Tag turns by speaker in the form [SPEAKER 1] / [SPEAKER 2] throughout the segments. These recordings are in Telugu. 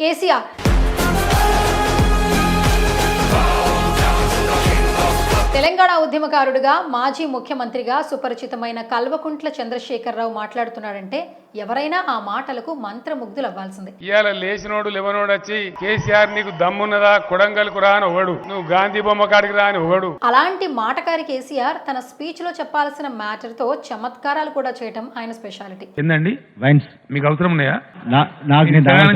[SPEAKER 1] కేసీఆర్. తెలంగాణ ఉద్యమకారుడిగా మాజీ ముఖ్యమంత్రిగా సుపరిచితమైన కల్వకుంట్ల చంద్రశేఖరరావు మాట్లాడుతున్నాడంటే ఎవరైనా ఆ మాటలకు మంత్రముగ్ధులు అవ్వాల్సిందే
[SPEAKER 2] ఇవాళ లేచినోడు లేవనోడు వచ్చి కేసీఆర్ నీకు దమ్మున్నదా కొడంగల్కు రా అని ఒకడు. నువ్వు గాంధీ బొమ్మ కాడికి రా అని ఒకడు.
[SPEAKER 1] అలాంటి మాటకారి కేసీఆర్ తన స్పీచ్లో చెప్పాల్సిన మ్యాటర్తో చమత్కారాలు కూడా చేయటం ఆయన స్పెషాలిటీ.
[SPEAKER 2] ఏందండి?
[SPEAKER 3] వైన్స్.
[SPEAKER 2] మీకు అవసరం ఉన్నాయా.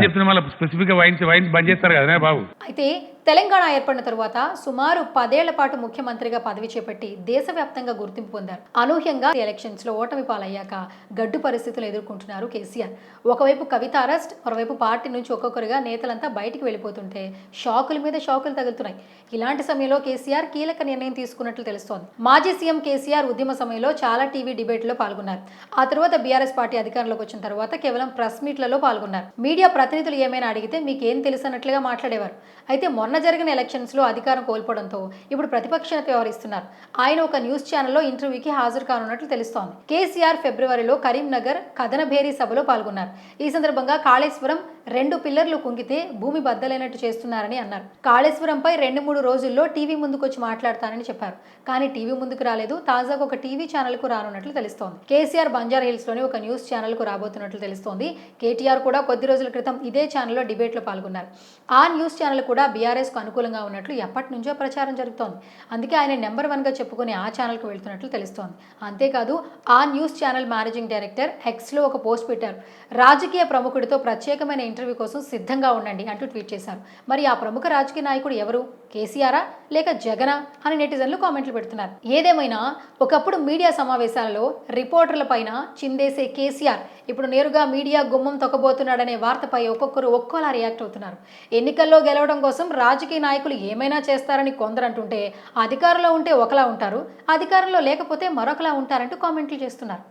[SPEAKER 2] చెప్తున్నా మళ్ళీ స్పెసిఫిక్గా వైన్స్ వైన్స్ బంద్ చేస్తారు కదా బాబు.
[SPEAKER 1] అయితే తెలంగాణ ఏర్పడిన తరువాత సుమారు పదేళ్ళ పాటు ముఖ్యమంత్రిగా పదవి చేపట్టి దేశవ్యాప్తంగా గుర్తింపు పొందారు. అనూహ్యంగా ఎలక్షన్స్లో ఓటమి పాలయ్యాక గడ్డు పరిస్థితులు ఎదుర్కొంటున్నారు కేసీఆర్. ఒకవైపు కవిత అరెస్ట్ మరోవైపు పార్టీ నుంచి ఒక్కొక్కరుగా నేతలంతా బయటికి వెళ్ళిపోతుంటే షాకుల మీద షాకులు తగులుతున్నాయి. ఇలాంటి సమయంలో కేసీఆర్ కీలక నిర్ణయం తీసుకున్నట్లు తెలుస్తోంది. మాజీ సీఎం కేసీఆర్ ఉద్యమ సమయంలో చాలా టీవీ డిబేట్లో పాల్గొన్నారు. ఆ తర్వాత బీఆర్ఎస్ పార్టీ అధికారంలోకి వచ్చిన తర్వాత కేవలం ప్రెస్ మీట్లలో పాల్గొన్నారు. మీడియా ప్రతినిధులు ఏమైనా అడిగితే మీకేం ఏం అన్నట్లుగా మాట్లాడేవారు. అయితే మొన్న జరిగిన ఎలక్షన్స్లో అధికారం కోల్పోవడంతో ఇప్పుడు ప్రతిపక్ష వ్యవహరిస్తున్నారు. ఆయన ఒక న్యూస్ ఛానల్లో ఇంటర్వ్యూకి హాజరు కానున్నట్లు తెలుస్తోంది. కేసీఆర్ ఫిబ్రవరిలో కరీంనగర్ కథనభేరి సభలో పాల్గొన్నారు. ఈ సందర్భంగా కాళేశ్వరం రెండు పిల్లర్లు కుంగితే భూమి బద్దలైనట్టు చేస్తున్నారని అన్నారు. కాళేశ్వరంపై రెండు మూడు రోజుల్లో టీవీ ముందుకు వచ్చి మాట్లాడతానని చెప్పారు. కానీ టీవీ ముందుకు రాలేదు. తాజాగా ఒక టీవీ ఛానల్కు రానున్నట్లు తెలుస్తోంది. కేసీఆర్ బంజారా హిల్స్లోని ఒక న్యూస్ ఛానల్కు రాబోతున్నట్లు తెలుస్తోంది. కేటీఆర్ కూడా కొద్ది రోజుల క్రితం ఇదే ఛానల్లో డిబేట్లో పాల్గొన్నారు. ఆ న్యూస్ ఛానల్ కూడా బీఆర్ఎస్కు అనుకూలంగా ఉన్నట్లు ఎప్పటి నుంచో ప్రచారం జరుగుతోంది. అందుకే ఆయన నెంబర్ వన్గా చెప్పుకుని ఆ ఛానల్కు వెళ్తున్నట్లు తెలుస్తోంది. అంతేకాదు ఆ న్యూస్ ఛానల్ మేనేజింగ్ డైరెక్టర్ ఎక్స్లో ఒక పోస్ట్ పెట్టారు. రాజకీయ ప్రముఖుడితో ప్రత్యేకమైన ఇంటర్వ్యూ కోసం సిద్ధంగా ఉండండి అంటూ ట్వీట్ చేశారు. మరి ఆ ప్రముఖ రాజకీయ నాయకుడు ఎవరు? కేసీఆరా? లేక జగనా? అని నెటిజన్లు కామెంట్లు పెడుతున్నారు. ఏదేమైనా ఒకప్పుడు మీడియా సమావేశాలలో రిపోర్టర్ల పైన చిందేసే కేసీఆర్ ఇప్పుడు నేరుగా మీడియా గుమ్మం తొక్కబోతున్నాడనే వార్తపై ఒక్కొక్కరు ఒక్కోలా రియాక్ట్ అవుతున్నారు. ఎన్నికల్లో గెలవడం కోసం రాజకీయ నాయకులు ఏమైనా చేస్తారని కొందరు అంటుంటే అధికారంలో ఉంటే ఒకలా ఉంటారు అధికారంలో లేకపోతే మరొకలా ఉంటారంటూ కామెంట్లు చేస్తున్నారు.